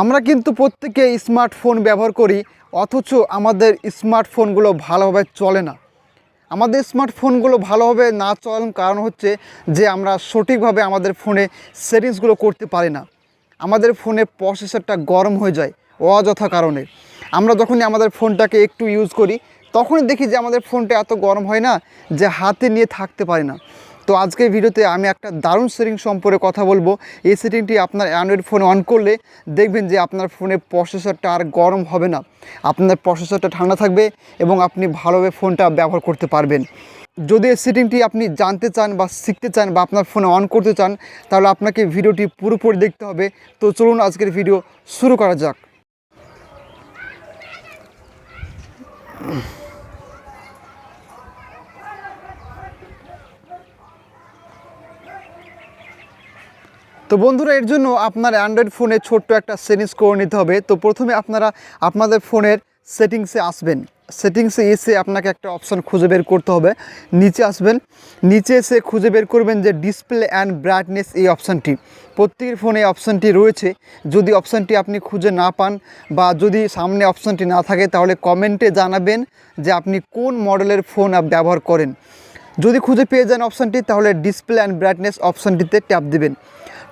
আমরা কিন্তু প্রত্যেকে স্মার্টফোন ব্যবহার করি, অথচ আমাদের স্মার্টফোনগুলো ভালোভাবে চলে না। আমাদের স্মার্টফোনগুলো ভালোভাবে না চলার কারণ হচ্ছে যে আমরা সঠিকভাবে আমাদের ফোনে সেটিংসগুলো করতে পারি না। আমাদের ফোনে প্রসেসরটা গরম হয়ে যায় অযথা কারণে। আমরা যখনই আমাদের ফোনটাকে একটু ইউজ করি, তখনই দেখি যে আমাদের ফোনটা এত গরম হয় না যে হাতে নিয়ে থাকতে পারি না। তো আজকের ভিডিওতে আমি একটা দারুণ সেটিং সম্পর্কে কথা বলব। এই সেটিংটি আপনার অ্যান্ড্রয়েড ফোনে অন করলে দেখবেন যে আপনার ফোনের প্রসেসরটা আর গরম হবে না। আপনার প্রসেসরটা ঠান্ডা থাকবে এবং আপনি ভালোভাবে ফোনটা ব্যবহার করতে পারবেন। যদি এই সেটিংটি আপনি জানতে চান বা শিখতে চান বা আপনার ফোনে অন করতে চান, তাহলে আপনাকে ভিডিওটি পুরোপুরি দেখতে হবে। তো চলুন আজকের ভিডিও শুরু করা যাক। তো বন্ধুরা, এর জন্য আপনার অ্যান্ড্রয়েড ফোনে ছোট্ট একটা সেটিংস করে নিতে হবে। তো প্রথমে আপনারা আপনাদের ফোনের সেটিংসে আসবেন। সেটিংসে এসে আপনাকে একটা অপশান খুঁজে বের করতে হবে। নিচে আসবেন। নিচে এসে খুঁজে বের করবেন যে ডিসপ্লে অ্যান্ড ব্রাইটনেস এই অপশানটি প্রত্যেকের ফোনে অপশানটি রয়েছে। যদি অপশানটি আপনি খুঁজে না পান বা যদি সামনে অপশানটি না থাকে, তাহলে কমেন্টে জানাবেন যে আপনি কোন মডেলের ফোন ব্যবহার করেন। যদি খুঁজে পেয়ে যান অপশানটি তাহলে ডিসপ্লে অ্যান্ড ব্রাইটনেস অপশানটিতে ট্যাপ দিবেন।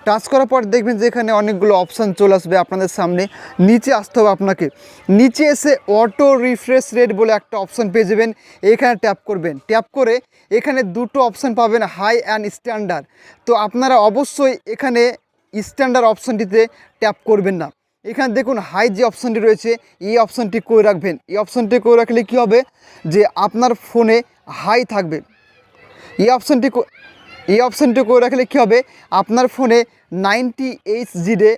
টাচ করার পর দেখবেন যে এখানে অনেকগুলো অপশান চলে আসবে আপনাদের সামনে। নিচে আসতে হবে আপনাকে। নিচে এসে অটো রিফ্রেশ রেট বলে একটা অপশান পেয়ে যাবেন। এখানে ট্যাপ করবেন। ট্যাপ করে এখানে দুটো অপশান পাবেন হাই অ্যান্ড স্ট্যান্ডার্ড তো আপনারা অবশ্যই এখানে স্ট্যান্ডার্ড অপশানটিতে ট্যাপ করবেন না। এখানে দেখুন হাই যে অপশানটি রয়েছে, এই অপশানটি করে রাখবেন। এই অপশানটি করে রাখলে কী হবে? যে আপনার ফোনে হাই থাকবে। এই অপশানটি এই অপশানটি করে রাখলে কী হবে? আপনার ফোনে নাইনটি এইচ জিডে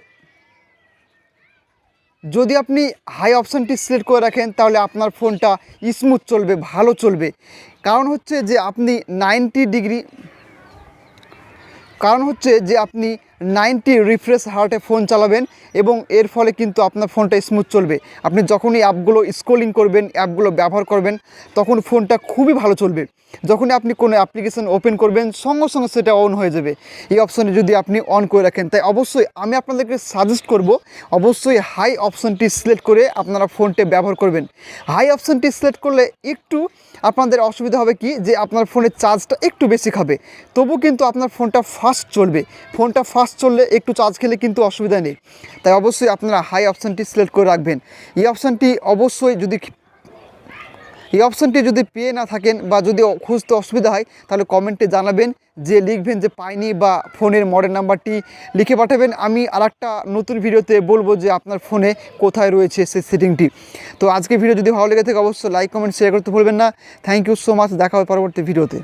যদি আপনি হাই অপশানটি সিলেক্ট করে রাখেন, তাহলে আপনার ফোনটা স্মুথ চলবে, ভালো চলবে। কারণ হচ্ছে যে, আপনি নাইনটি ডিগ্রি কারণ হচ্ছে যে, আপনি নাইনটি রিফ্রেশ হার্টে ফোন চালাবেন এবং এর ফলে কিন্তু আপনার ফোনটা স্মুথ চলবে। আপনি যখনই অ্যাপগুলো স্ক্রোলিং করবেন, অ্যাপগুলো ব্যবহার করবেন, তখন ফোনটা খুবই ভালো চলবে। যখনই আপনি কোনো অ্যাপ্লিকেশন ওপেন করবেন, সঙ্গে সঙ্গে সেটা অন হয়ে যাবে। এই অপশানে যদি আপনি অন করে রাখেন, তাই অবশ্যই আমি আপনাদেরকে সাজেস্ট করব, অবশ্যই হাই অপশানটি সিলেক্ট করে আপনারা ফোনটা ব্যবহার করবেন। হাই অপশানটি সিলেক্ট করলে একটু আপনাদের অসুবিধা হবে কি? যে আপনার ফোনের চার্জটা একটু বেশি খাবে। তবু কিন্তু আপনার ফোনটা ফাস্ট চলবে। ফোনটা ফাস্ট চললে একটু চার্জ খেলে কিন্তু অসুবিধা নেই। তাই অবশ্যই আপনারা হাই অপশানটি সিলেক্ট করে রাখবেন। এই অপশানটি অবশ্যই যদি এই অপশানটি যদি পেয়ে না থাকেন বা যদি খুঁজতে অসুবিধা হয়, তাহলে কমেন্টে জানাবেন, যে লিখবেন যে পাইনি বা ফোনের মডেল নাম্বারটি লিখে পাঠাবেন। আমি আরেকটা নতুন ভিডিওতে বলব যে আপনার ফোনে কোথায় রয়েছে সেই সেটিংটি তো আজকে ভিডিও যদি ভালো লেগে থাকে, অবশ্যই লাইক কমেন্ট শেয়ার করতে ভুলবেন না। থ্যাংক ইউ সো মাচ দেখা হবে পরবর্তী ভিডিওতে।